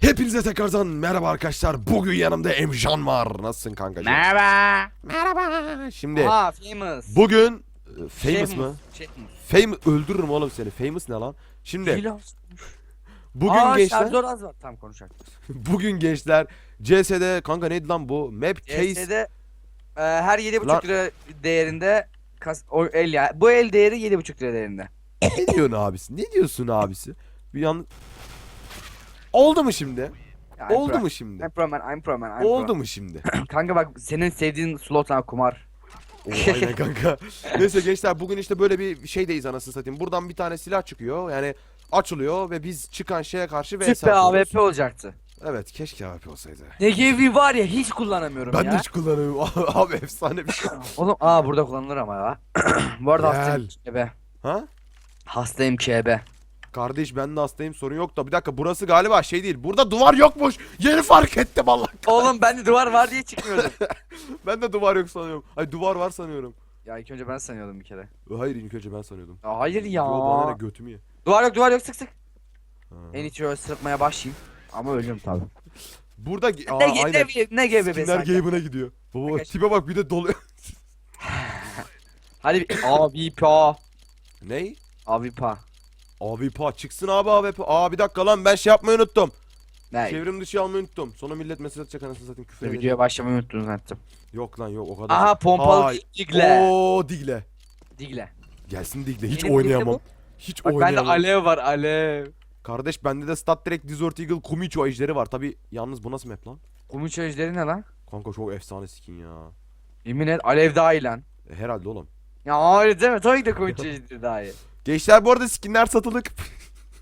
Hepinize tekrardan merhaba arkadaşlar. Bugün yanımda Emcan var. Nasılsın kankacığım? Merhaba. Merhaba. Şimdi Aa famous. bugün e, famous mı? Famous. Famous öldürürüm oğlum seni. Famous ne lan? Şimdi bugün Aa, gençler şarjör az var. Tam konuşalım. bugün gençler CS'de kanka neydi lan bu? Map case CS'de e, her 7.5 Lan- lira değerinde kas, o el ya. Bu el değeri 7.5 lira değerinde. ne diyorsun abisi? Ne diyorsun abisi? Bir yan Oldu mu şimdi? I'm Oldu pro- mu şimdi? I'm pro man, I'm pro man, I'm Oldu mu şimdi? pro. Kanka bak senin sevdiğin slot lan kumar. Oo, aynen kanka. Neyse gençler bugün işte böyle bir şeydeyiz anasını satayım. Buradan bir tane silah çıkıyor. Yani açılıyor ve biz çıkan şeye karşı Süper atıyoruz. AWP olacaktı. Evet keşke AWP olsaydı. Negevi var ya hiç kullanamıyorum Ben ya. de hiç kullanamıyorum. Abi efsane bir şey. Oğlum aa burada kullanılır ama ya. Bu arada Gel. hastayım KB. Ha? Hastayım KB. Kardeş ben de hastayım sorun yok da bir dakika burası galiba şey değil. Burada duvar yokmuş. Yeni fark ettim Allah. Oğlum bende duvar var diye çıkmıyordum. Ben de duvar yok sanıyorum. Ay duvar var sanıyorum. ya ilk önce ben sanıyordum bir kere. Hayır ilk önce ben sanıyordum. Ya hayır ya. Yo, bana ne götümü ye. Duvar yok duvar yok sık sık. Ha. En içi öyle sırıtmaya başlayayım. Ama ölüyorum tabii. Burada Aa, Ne, aynen. ne, ne, gibi be Skinler game'ine gidiyor. Baba Arkadaş- tipe bak bir de doluyor. Hadi bir AVP. Ney? AVP. Abi pa çıksın abi abi pa. Aa bir dakika lan ben şey yapmayı unuttum. Ne? Çevrim dışı almayı unuttum. Sonra millet mesaj atacak anasını satayım küfür edecek. Videoya başlamayı unuttunuz zannettim. Yok lan yok o kadar. Aha pompalı Hay. Digle. Oo Digle. Digle. Gelsin Digle. Hiç Digle oynayamam. Hiç Bak bende oynayamam. alev var alev. Kardeş bende de Stat Trek Desert Eagle Kumicho ejderi var. Tabi yalnız bu nasıl map lan? Kumu ejderi ne lan? Kanka çok efsane skin ya. Yemin et alev daha iyi lan. E, herhalde oğlum. Ya öyle değil mi? Tabii ki de kumu ejderi daha iyi. Gençler bu arada skinler satılık.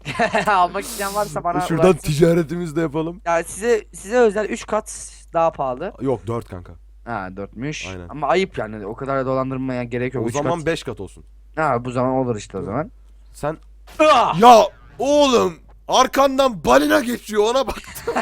Almak isteyen varsa bana Şuradan ulaşsın. ticaretimizi de yapalım. Ya size size özel 3 kat daha pahalı. Yok 4 kanka. Ha 4'müş. Aynen. Ama ayıp yani. O kadar da dolandırmaya gerek yok. o Üç zaman kat. 5 kat olsun. Ha bu zaman olur işte o zaman. Sen Ah! Ya oğlum arkandan balina geçiyor ona baktım.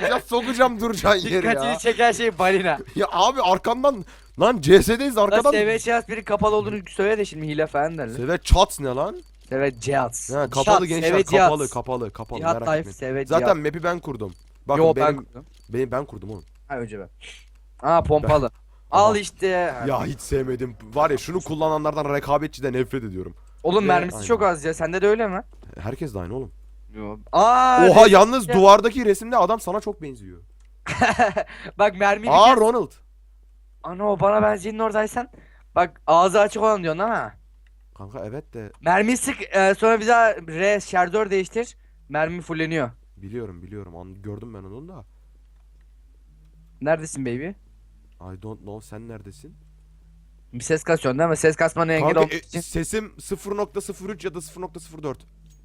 ya sokacağım duracağın yeri Dikkatini ya. çeken şey balina. Ya abi arkandan lan CS'deyiz arkadan. SV Cihaz biri kapalı olduğunu söyle de şimdi hile falan derler. Seve çat ne lan? SV Cihaz. Ha, kapalı Cihat, gençler Cihaz. kapalı kapalı kapalı Cihat merak etmeyin. Cihaz. Zaten map'i ben kurdum. Bakın Yo ben benim, kurdum. benim ben kurdum oğlum. Ha önce ben. Aa pompalı. Al işte. Ya hiç sevmedim. Var ya şunu kullananlardan rekabetçiden nefret ediyorum. Oğlum Ve- mermisi Aynen. çok az ya. Sende de öyle mi? Herkes de aynı oğlum. Yo. Aa. Oha yalnız ya. duvardaki resimde adam sana çok benziyor. Bak mermiyi Aa. Ronald. Ana o bana benzeyenin oradaysan. Bak ağzı açık olan diyorsun ama. Kanka evet de Mermi sık e, sonra bir daha R şarjör değiştir. Mermi fulleniyor. biliyorum biliyorum. An gördüm ben onu da. Neredesin baby? I don't know sen neredesin? Bir ses kasıyorsun değil mi? Ses kasmana engel Kanka olmak e, için sesim 0.03 ya da 0.04.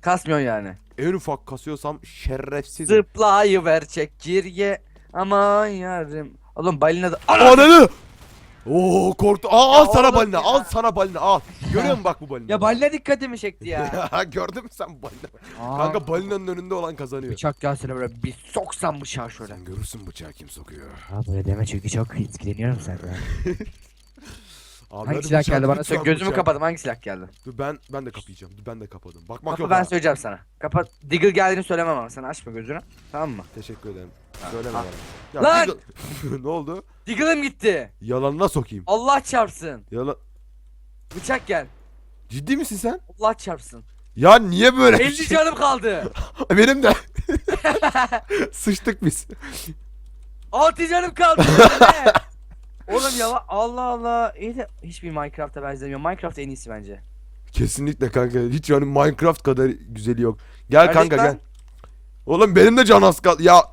kasmıyorsun yani. En ufak kasıyorsam şerefsizim. Zıplayıver çek geriye. Aman yarım. Oğlum balina da... Ana! Ananı! Oo korktu. Aa, al sana oğlum balina. ya. Al sana balina. Al. Görüyor musun bak bu balina? Ya balina dikkatimi çekti ya. Gördün mü sen balina? Aa, Kanka balinanın önünde olan kazanıyor. Bıçak gelsene böyle bir soksam bıçağı şöyle. Sen görürsün bıçağı kim sokuyor. Ha böyle deme çünkü çok etkileniyorum senden. Abi Hangi hadi silah bıçağı, geldi bana lütfen. Gözümü bıçağı. kapadım hangi silah geldi? Dur ben ben de kapayacağım. Dur ben de kapadım. Bakmak Kapa yok. ben ha. söyleyeceğim sana. Kapat. Diggle geldiğini söylemem ama sen açma gözünü. Tamam mı? Teşekkür ederim. Söyleme ha. Ya Lan! Ne oldu? Diggle'ım gitti. Yalanına sokayım. Allah çarpsın. Yalan. Bıçak gel. Ciddi misin sen? Allah çarpsın. Ya niye böyle? bir 50 şey- canım kaldı. Benim de. Sıçtık biz. 6 canım kaldı. Ne? Oğlum ya Allah Allah. İyi de hiçbir Minecraft'a benzemiyor. Minecraft en iyisi bence. Kesinlikle kanka. Hiç yani Minecraft kadar güzeli yok. Gel Neredesin kanka lan? gel. Oğlum benim de can az kaldı. Ya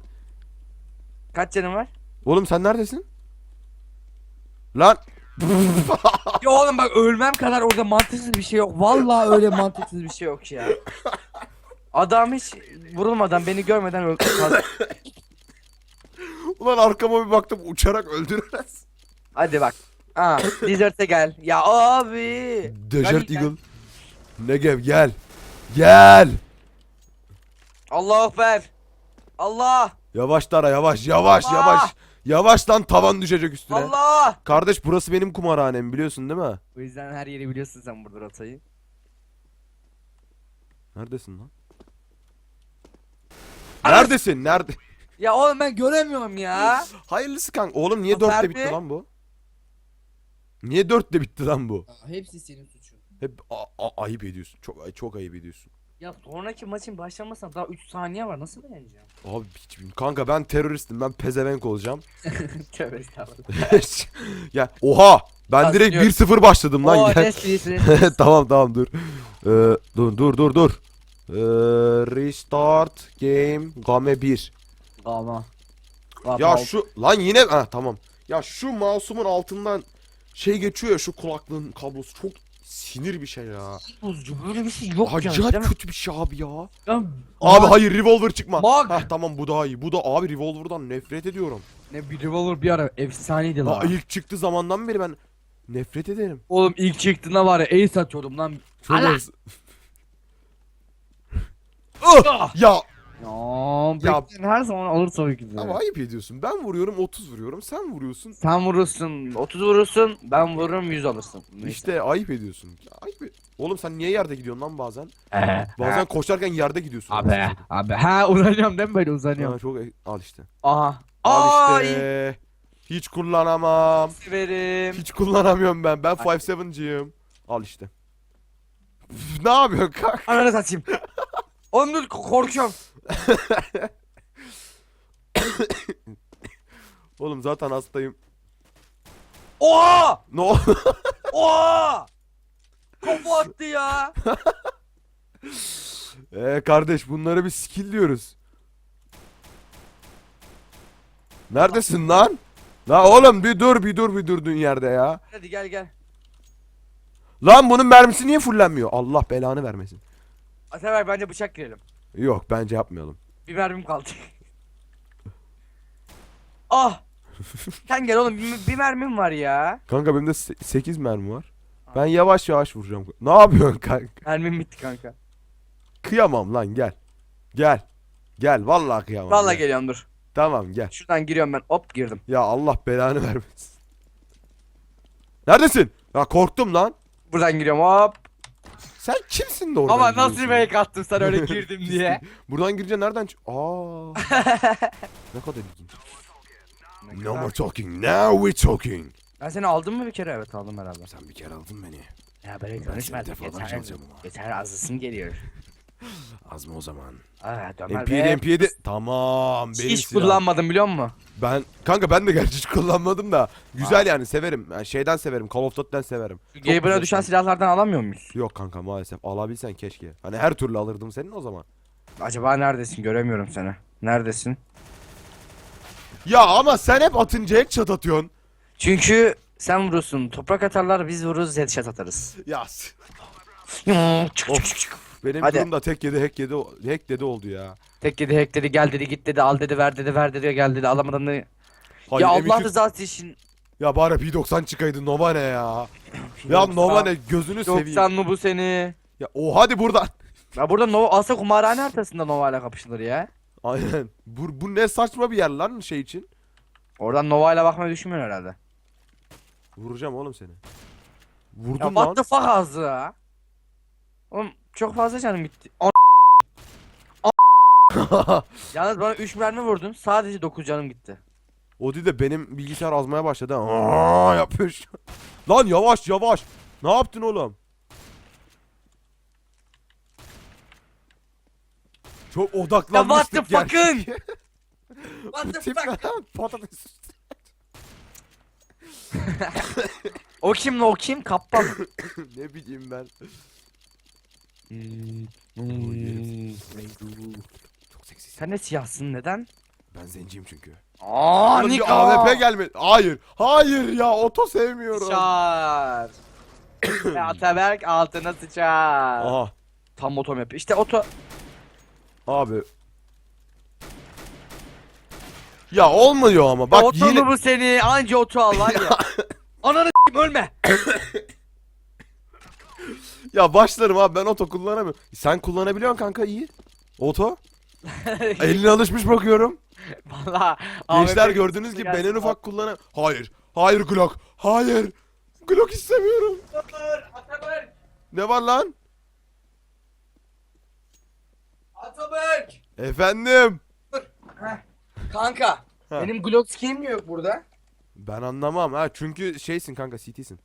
Kaç canım var? oğlum sen neredesin? Lan. Ya oğlum bak ölmem kadar orada mantıksız bir şey yok. Vallahi öyle mantıksız bir şey yok ya. Adam hiç vurulmadan beni görmeden öldü. Ulan arkama bir baktım uçarak öldürmez. Hadi bak. Aa, Desert'e gel. Ya abi. Desert Eagle. Negev gel. Gel. Allah ekber. Allah. Yavaş Tara yavaş yavaş Allah! yavaş. Yavaş lan tavan düşecek üstüne. Allah. Kardeş burası benim kumarhanem biliyorsun değil mi? O yüzden her yeri biliyorsun sen burada rotayı. Neredesin lan? Neredesin? Nerede? Ya oğlum ben göremiyorum ya. Hayırlısı kanka. Oğlum niye dörtte bitti lan bu? Niye dörtte bitti lan bu? Hepsi senin suçun. Hep a- a- ayıp ediyorsun. Çok çok ayıp ediyorsun. Ya sonraki maçın başlamasına daha 3 saniye var nasıl beğeneceğim? Abi hiç bilmiyorum. Kanka ben teröristim. Ben pezevenk olacağım. Tövbe estağfurullah. ya oha! Ben Lan direkt diyor. 1-0 başladım lan. Oo gel. tamam tamam dur. Ee, dur dur dur dur. Ee, restart game game 1. Ama. Ya şu lan yine ha tamam. Ya şu mouse'umun altından şey geçiyor ya şu kulaklığın kablosu çok sinir bir şey ya. bozucu böyle bir şey yok ya. Acayip değil mi? kötü bir şey abi ya. Ya, Abi Ama hayır revolver çıkma. Bak. Heh, tamam bu daha iyi. Bu da abi revolver'dan nefret ediyorum. Ne bir revolver bir ara efsaneydi lan. ilk çıktı zamandan beri ben nefret ederim. Oğlum ilk çıktığında var ya ace atıyordum lan. Çok Allah! hırs- Ah! ya Ya, Ya- her zaman alır tabii ki de. ama ayıp ediyorsun. Ben vuruyorum 30 vuruyorum. Sen vuruyorsun. Sen vurursun 30 vurursun ben vururum 100 alırsın. İşte ayıp ediyorsun. Ayıp Oğlum sen niye yerde gidiyorsun lan bazen? Ee, Bazen koşarken yerde gidiyorsun. Abi abi ha uzanıyorum değil mi böyle uzanıyorum. Ha, çok al işte. Aha. Al Aa, işte. Hiç kullanamam. severim. Hiç kullanamıyorum ben. Ben 5-7'ciyim. Al işte. Ne yapıyorsun kanka? Ananı satayım. Oğlum dur korkuyorum. Oğlum zaten hastayım. Oha! Oldu? Oha! Kafa attı ya. Ee kardeş bunlara bir skill diyoruz. Neredesin lan? La oğlum bir dur bir dur bir durduğun yerde ya. Hadi gel gel. Lan bunun mermisi niye fullenmiyor? Allah belanı vermesin. Ataber bence bıçak girelim. Yok bence yapmayalım. Bir mermim kaldı. ah! Sen gel oğlum bir, bir mermim var ya. Kanka benim de 8 mermi var. Ben yavaş yavaş vuracağım. Ne yapıyorsun kanka? Mermim bitti kanka. Kıyamam lan gel. Gel. Gel vallahi kıyamam. Vallahi gel. geliyorum dur. Tamam gel. Şuradan giriyorum ben. Hop girdim. Ya Allah belanı vermesin. Neredesin? Ya korktum lan. Buradan giriyorum hop. Sen kimsin de oradan Ama nasıl giriyorsun? fake attım sen öyle girdim diye. Buradan girince nereden çık? Aa. ne kadar ilginç. No more talking. Now we're talking. Ben seni aldım mı bir kere? Evet aldım herhalde. Sen bir kere aldın beni. Ya böyle Ben seni defalarca Yeter, alacağım ama. yeter azısın geliyor. Az mı o zaman? Aa, MP7 Bey. MP7. Tamam benim Hiç silahım. kullanmadım biliyor musun? Ben kanka ben de gerçi hiç kullanmadım da güzel yani severim. Yani şeyden severim. Call of Duty'den severim. Çok düşen silah. silahlardan alamıyor muyuz? Yok kanka maalesef alabilsen keşke. Hani her türlü alırdım senin o zaman. Acaba neredesin? Göremiyorum seni. Neredesin? Ya ama sen hep atınca headshot atıyorsun. Çünkü sen vurursun. Toprak atarlar biz vururuz headshot atarız. Ya s- Çık, Of. çık, çık, çık. Benim Hadi. durumda tek yedi hack yedi hack dedi oldu ya. Tek dedi hack dedi gel dedi git dedi al dedi ver dedi ver dedi gel dedi alamadan da. Hayır, ya Allah M2 rızası için. Ya bari P90 çıkaydı Nova ne ya? Ya Nova ne gözünü seveyim. 90 mı bu seni? Ya o hadi buradan. Ya burada Nova aslında kumarhane haritasında Nova ile kapışılır ya. Aynen. Bu, bu ne saçma bir yer lan şey için. Oradan Nova ile bakmayı düşünmüyor herhalde. Vuracağım oğlum seni. Ya Vurdum what lan. the fuck ha? Oğlum çok fazla canım gitti. An- Yalnız bana 3 mermi vurdun sadece 9 canım gitti. o değil de benim bilgisayar azmaya başladı. Aa, yapıyor şu an. Lan yavaş yavaş. Ne yaptın oğlum? Çok Ya odaklanmıştık what the fuck'ın? gerçekten. What the fuck? lan? Patates. O kim o kim? Kappa mı? ne bileyim ben. Çok seksi. Sen ne siyahsın neden? Ben zenciyim çünkü. Aa Oğlum Niko. bir AWP gelmedi. Hayır. Hayır ya oto sevmiyorum. Sıçar. Ve Ataberk altına sıçar. Aha. Tam otom yapıyor. İşte oto. Abi. Ya olmuyor ama bak oto yine mu bu seni? Anca oto al var ya. Ananı ölme. ya başlarım abi ben oto kullanamıyorum. Sen kullanabiliyorsun kanka iyi. Oto. Eline alışmış bakıyorum. Valla. Gençler gördüğünüz gibi ben en ufak kullanam. Hayır. Hayır Glock. Hayır. Glock istemiyorum. Dur, Ataberk. Ne var lan? Ataberk. Efendim. Kanka. Ha. Benim Glock skin'im niye yok burada? Ben anlamam ha çünkü şeysin kanka CT'sin.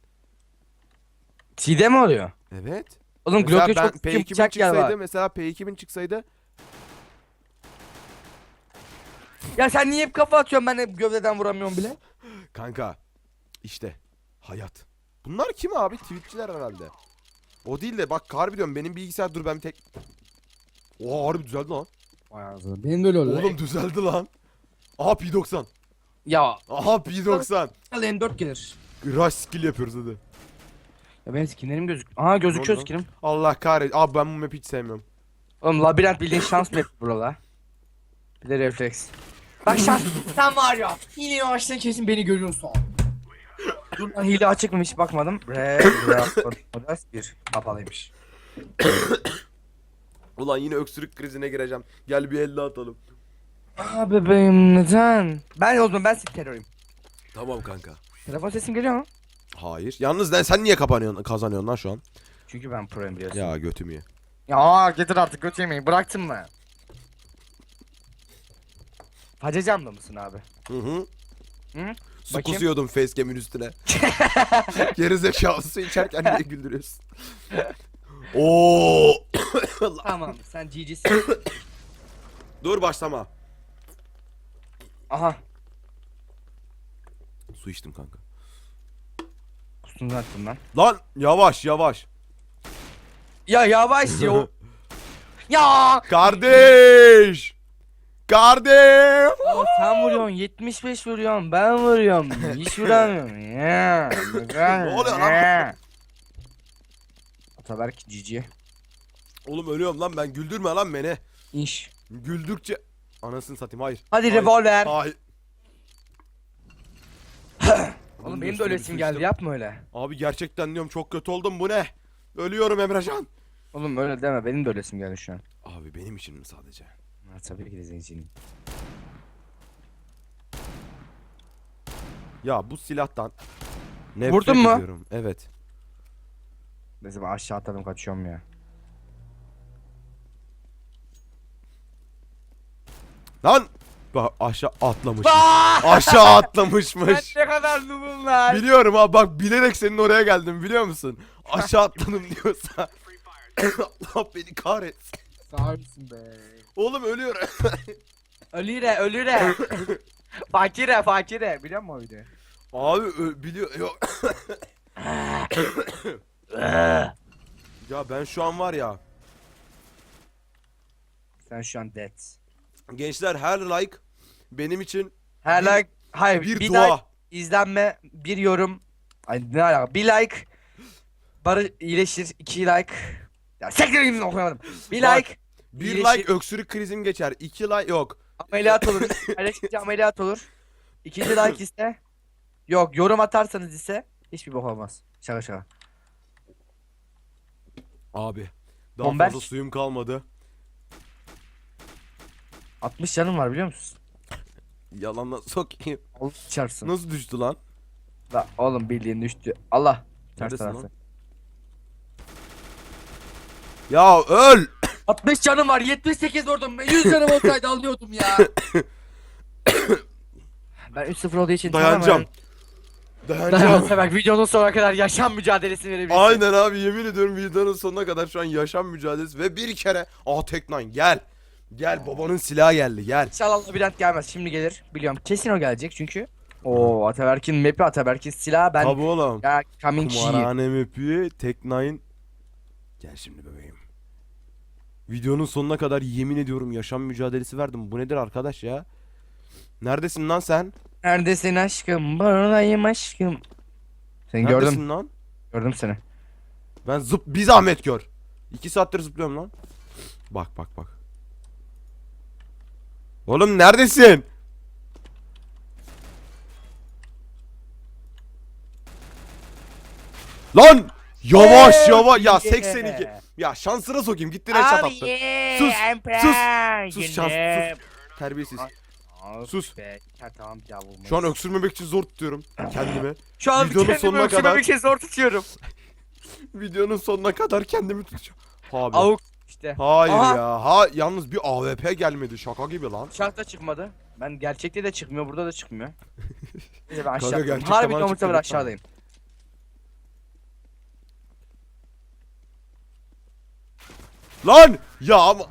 TD mi oluyor? Evet. Oğlum Mesela ben çok skin P2000 bıçak yer var. çıksaydı mesela P2000 çıksaydı Ya sen niye hep kafa atıyorsun ben hep gövdeden vuramıyorum bile? kanka işte hayat. Bunlar kim abi? Twitch'çiler herhalde. O değil de bak harbi diyorum benim bilgisayar dur ben bir tek Oha harbi düzeldi lan. Benim de öyle oluyor. Oğlum düzeldi lan. Aha P90. Ya Aha P90. M4 gelir. Rush skill yapıyoruz hadi. Ya benim skinlerim gözük. Aha gözüküyor oldu? skinim. Allah kahretsin. Abi ben bu map'i hiç sevmiyorum. Oğlum labirent bildiğin şans map burada. Bir de refleks. Bak şans. Sen var ya. Hile açtın kesin beni görüyorsun. Dur lan hile açık mı hiç bakmadım. Re, re, bir kapalıymış. Ulan yine öksürük krizine gireceğim. Gel bir elle atalım. Aa bebeğim neden? Ben oldum ben sik terörüm. Tamam kanka. Telefon sesim geliyor mu? Hayır. Yalnız lan sen niye kapanıyorsun, kazanıyorsun lan şu an? Çünkü ben proyum biliyorsun. Ya götüm ye. Ya getir artık götü yemeği bıraktın mı? Hacı da mısın abi? Hı hı. Hı? Su Bakayım. kusuyordum facecam'in üstüne. Gerizekalı su içerken niye güldürüyorsun? Oo. Tamam sen GG'sin. Dur başlama. Aha. Su içtim kanka. Kusunu attım lan. Lan yavaş yavaş. Ya yavaş yo. ya. Kardeş. Kardeş. Sen vuruyorsun 75 vuruyorsun ben vuruyorum hiç vuramıyorum ya. Ne oluyor lan? Ya. Ataberk GG. Oğlum ölüyorum lan ben güldürme lan beni. İş. Güldükçe anasını satayım hayır. Hadi Hayır. revolver. Hayır. Oğlum benim de öyle isim geldi yapma öyle. Abi gerçekten diyorum çok kötü oldum bu ne? Ölüyorum Emrecan. Oğlum öyle deme benim de öyle isim geldi şu an. Abi benim için mi sadece? Ha, tabii ki de zenciyim. Ya bu silahtan nefret Vurdun mu? ediyorum. Evet. Neyse ben aşağı atladım kaçıyorum ya. Lan bak aşağı atlamış. aşağı atlamışmış. ne kadar noobum lan. Biliyorum ha bak bilerek senin oraya geldim biliyor musun? Aşağı atladım diyorsa. Allah beni kahretsin. Sağ mısın be. Oğlum ölüyorum. Ölüre ölüre. fakire fakire biliyor musun o videoyu? Abi ö- biliyor. Yok. ya ben şu an var ya. Sen şu an dead. Gençler her like benim için Her Bir- like hayır bir, bir, dua. like izlenme bir yorum ay ne alaka bir like barı iyileşir iki like ya sektir gidin okuyamadım bir Bak, like bir iyileşir, like öksürük krizim geçer. iki like yok. ameliyat olur paylaşınca ameliyat olur ikinci like ise yok yorum atarsanız ise hiçbir bok olmaz şaka şaka Abi daha Bomber. fazla suyum kalmadı. 60 canım var biliyor musun? Yalanla sokayım. Allah çarpsın. Nasıl düştü lan? La, oğlum bildiğin düştü. Allah. Ters Neredesin tarafı. lan? Ya öl. 60 canım var 78 vurdum. 100 canım olsaydı alıyordum ya. ben 3-0 olduğu için Dayanacağım. Dayanacağım. Dayanamam. Videonun sonuna kadar yaşam mücadelesi verebilirsin. Aynen abi yemin ediyorum videonun sonuna kadar şu an yaşam mücadelesi ve bir kere Aa tek nine gel. Gel babanın silahı geldi gel. İnşallah labirent gelmez. Şimdi gelir. Biliyorum. Kesin o gelecek çünkü. Oo Ataberk'in map'i Ataberk'in silahı ben Tabi oğlum. ya coming G. Kumarhane map'i tek nine. Gel şimdi bebeğim. Videonun sonuna kadar yemin ediyorum yaşam mücadelesi verdim. Bu nedir arkadaş ya? Neredesin lan sen? Neredesin aşkım? Buradayım aşkım. Seni Neredesin gördüm. lan? Gördüm seni. Ben zıp bir zahmet gör. İki saattir zıplıyorum lan. Bak bak bak. Oğlum neredesin? Lan! Yavaş Hey, yavaş ya yeah. 82. Ya şansına sokayım gittin headshot attın. Sus, sus, sus şans sus. Terbiyesiz. Sus. Be. Şu an öksürmemek için zor tutuyorum kendimi. Şu an videonun kendimi sonuna öksürmemek kadar- için zor tutuyorum. Videonun sonuna kadar kendimi tutacağım. Abi. Avuk İşte. Hayır Aha. ya. Ha yalnız bir AWP gelmedi şaka gibi lan. Uçakta çıkmadı. Ben gerçekte de çıkmıyor, burada da çıkmıyor. Neyse ben aşağı Kanka, atladım. gerçekte Harbi bana çıktı lütfen. aşağıdayım. Lan! Ya ama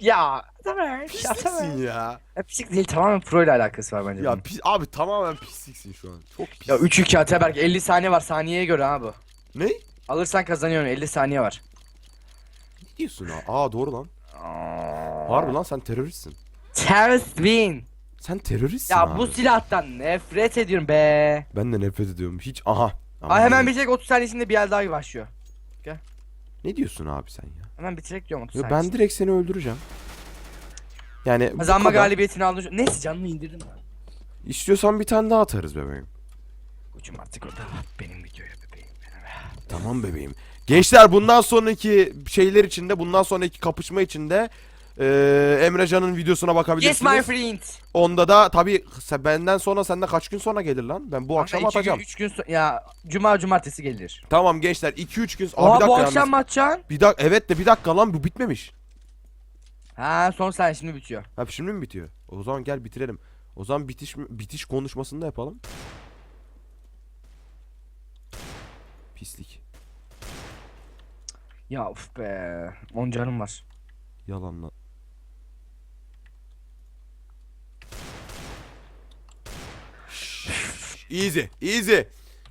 Ya Tamer, ya pisliksin ya. Ya pislik değil tamamen pro ile alakası var bence. Ya bunun. pis, abi tamamen pisliksin şu an. Çok pis. Ya 3-2 Ataberk 50 saniye var saniyeye göre ha bu. Ne? Alırsan kazanıyorsun 50 saniye var. Diyorsun ha? Aa doğru lan. Harbi lan sen teröristsin. Terrorist win. Sen teröristsin Ya abi. bu silahtan nefret ediyorum be. Ben de nefret ediyorum. Hiç aha. Ay hemen bitirek 30 saniyesinde bir el daha başlıyor. Ne diyorsun abi sen ya? Hemen bitirek diyorum 30 Yo, saniyesinde. ben direkt seni öldüreceğim. Yani bu Kazanma kadar. galibiyetini aldın. Neyse canını indirdim ben. İstiyorsan bir tane daha atarız bebeğim. Koçum artık o da benim videoya bebeğim. Tamam bebeğim. Gençler bundan sonraki şeyler içinde, bundan sonraki kapışma içinde eee Emrecan'ın videosuna Yes bakabilirsiniz. my friend. Onda da tabii benden sonra sende kaç gün sonra gelir lan? Ben bu akşam atacağım. 3 gün so- ya cuma cumartesi gelir. Tamam gençler 2-3 gün. Aa, bir dakika bu yalnız. akşam mı atacaksın? Bir dakika evet de bir dakika lan bu bitmemiş. Ha son saniye şimdi bitiyor. Ha şimdi mi bitiyor? O zaman gel bitirelim. O zaman bitiş bitiş konuşmasını da yapalım. Pislik. Ya uf be. 10 canım var. Yalanla. easy, easy.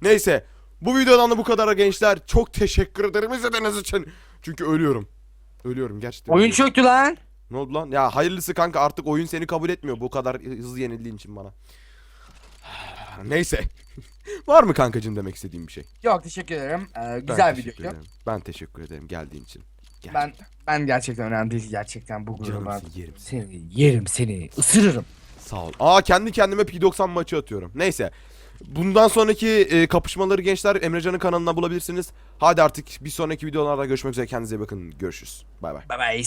Neyse. Bu videodan da bu kadar gençler. Çok teşekkür ederim izlediğiniz için. Çünkü ölüyorum. Ölüyorum gerçekten. Oyun ölüyorum. çöktü lan. Ne oldu lan? Ya hayırlısı kanka artık oyun seni kabul etmiyor bu kadar hızlı yenildiğin için bana. Neyse. Var mı kankacığım demek istediğim bir şey? Yok teşekkür ederim. Ee, Ben güzel teşekkür video. ederim. Ben teşekkür ederim geldiğin için. Ben ben gerçekten önemli değil gerçekten bu gruba. Canımsın, yerim seni. Yerim seni ısırırım. Sağ ol. Aa kendi kendime P90 maçı atıyorum. Neyse. Bundan sonraki e, kapışmaları gençler Emrecan'ın kanalına bulabilirsiniz. Hadi artık bir sonraki videolarda görüşmek üzere. Kendinize iyi bakın. Görüşürüz. Bay bay. Bye bye.